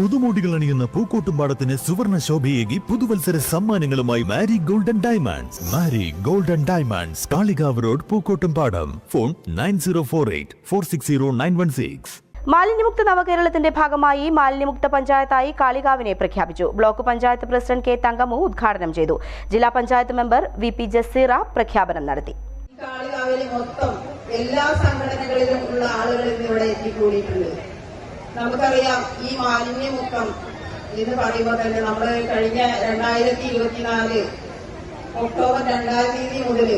പുതുമോടികൾ അണിയുന്ന പൂക്കോട്ടുംപാടത്തിന് സുവർണ ശോഭയേകി പുതുവത്സര സമ്മാനങ്ങളുമായി Mari golden diamonds. Mari golden diamonds Kalikavu road Pookkottumpadam. Phone nine zero four eight four six zero nine one six. മാലിന്യമുക്ത നവകേരളത്തിന്റെ ഭാഗമായി മാലിന്യമുക്ത പഞ്ചായത്തായി കാളികാവിനെ പ്രഖ്യാപിച്ചു. Block panchayat president K Thankamu ഉദ്ഘാടനം ചെയ്തു. ജില്ലാ panchayat member V P Jaseera പ്രഖ്യാപനം നടത്തി. കാളികാവിലെ മൊത്തം എല്ലാ സംഘടനകളിലും ഉള്ള ആളുകൾ ഇന്ന് ഇവിടെ എത്തിക്കൂടിയിട്ടുണ്ട്. നമുക്കറിയാം ഈ മാലിന്യമുക്തം എന്ന് പറയുമ്പോൾ തന്നെ നമ്മൾ കഴിഞ്ഞ രണ്ടായിരത്തി ഇരുപത്തിനാല് ഒക്ടോബർ രണ്ടാം തീയതി മുതൽ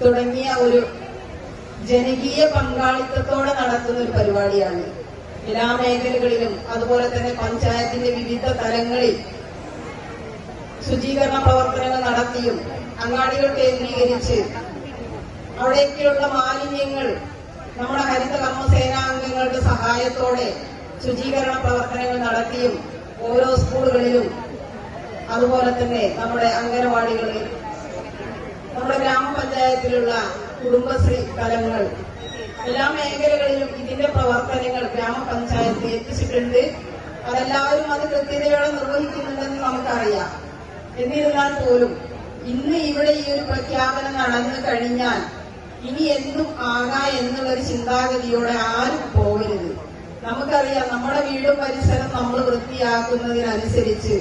തുടങ്ങിയ ഒരു ജനകീയ പങ്കാളിത്തത്തോടെ നടത്തുന്ന ഒരു പരിപാടിയാണ്. എല്ലാ മേഖലകളിലും അതുപോലെ തന്നെ പഞ്ചായത്തിന്റെ വിവിധ തലങ്ങളിൽ ശുചീകരണ പ്രവർത്തനങ്ങൾ നടത്തിയും അങ്ങാടികൾ കേന്ദ്രീകരിച്ച് അവിടേക്കുള്ള മാലിന്യങ്ങൾ നമ്മുടെ ഹരിത കർമ്മസേനാംഗങ്ങളുടെ സഹായത്തോടെ ശുചീകരണ പ്രവർത്തനങ്ങൾ നടത്തിയും ഓരോ സ്കൂളുകളിലും അതുപോലെ തന്നെ നമ്മുടെ അംഗനവാടികളിൽ നമ്മുടെ ഗ്രാമപഞ്ചായത്തിലുള്ള കുടുംബശ്രീ തലങ്ങൾ എല്ലാ മേഖലകളിലും ഇതിന്റെ പ്രവർത്തനങ്ങൾ ഗ്രാമപഞ്ചായത്ത് എത്തിച്ചിട്ടുണ്ട്. അതെല്ലാവരും അത് കൃത്യതയോടെ നിർവഹിക്കുന്നുണ്ടെന്ന് നമുക്കറിയാം. എന്നിരുന്നാൽ പോലും ഇന്ന് ഇവിടെ ഈ ഒരു പ്രഖ്യാപനം നടന്നു കഴിഞ്ഞാൽ ഇനി എന്തും ആകാ എന്നുള്ളൊരു ചിന്താഗതിയോടെ ആരും നമുക്കറിയാം നമ്മുടെ വീടും പരിസരം നമ്മൾ വൃത്തിയാക്കുന്നതിനനുസരിച്ച്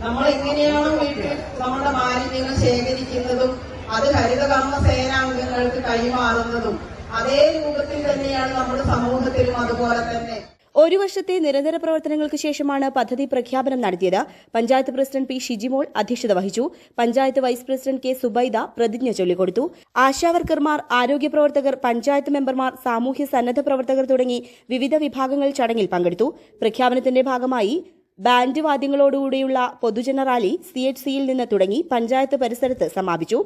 നമ്മൾ എങ്ങനെയാണോ വീട്ടിൽ നമ്മുടെ മാലിന്യങ്ങൾ ശേഖരിക്കുന്നതും അത് ഹരിതകർമ്മ സേനാംഗങ്ങൾക്ക് കൈമാറുന്നതും അതേ രൂപത്തിൽ തന്നെയാണ് നമ്മുടെ സമൂഹത്തിലും അതുപോലെ തന്നെ. ഒരു വർഷത്തെ നിരന്തര പ്രവർത്തനങ്ങൾക്ക് ശേഷമാണ് പദ്ധതി പ്രഖ്യാപനം നടത്തിയത്. പഞ്ചായത്ത് പ്രസിഡന്റ് പി ഷിജിമോൾ അധ്യക്ഷത വഹിച്ചു. Panchayat vice president K Subaida പ്രതിജ്ഞ ചൊല്ലിക്കൊടുത്തു. ആശാവർക്കർമാർ ആരോഗ്യ പ്രവർത്തകർ പഞ്ചായത്ത് മെമ്പർമാർ സാമൂഹ്യ സന്നദ്ധ പ്രവർത്തകർ തുടങ്ങി വിവിധ വിഭാഗങ്ങൾ ചടങ്ങിൽ പങ്കെടുത്തു. പ്രഖ്യാപനത്തിന്റെ ഭാഗമായി ബാൻഡ് വാദ്യങ്ങളോടുകൂടിയുള്ള പൊതുജന റാലി സി എച്ച് സിയിൽ നിന്ന് തുടങ്ങി പഞ്ചായത്ത് പരിസരത്ത് സമാപിച്ചു.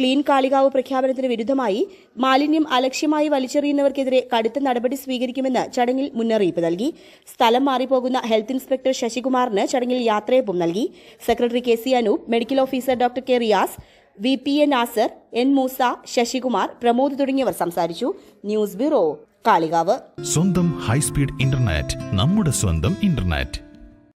ക്ലീൻ കാളികാവ് പ്രഖ്യാപനത്തിന് വിരുദ്ധമായി മാലിന്യം അലക്ഷ്യമായി വലിച്ചെറിയുന്നവർക്കെതിരെ കടുത്ത നടപടി സ്വീകരിക്കുമെന്ന് ചടങ്ങിൽ മുന്നറിയിപ്പ് നൽകി. സ്ഥലം മാറിപ്പോകുന്ന ഹെൽത്ത് ഇൻസ്പെക്ടർ ശശികുമാറിന് ചടങ്ങിൽ യാത്രയപ്പും നൽകി. Secretary K C Anoop medical officer doctor K Riyas V P A Nasar N Moosa Sasikumar Pramod തുടങ്ങിയവർ സംസാരിച്ചു. News bureau Kalikavu. സ്വന്തം ഹൈസ്പീഡ് ഇന്റർനെറ്റ് നമ്മുടെ സ്വന്തം ഇന്റർനെറ്റ്.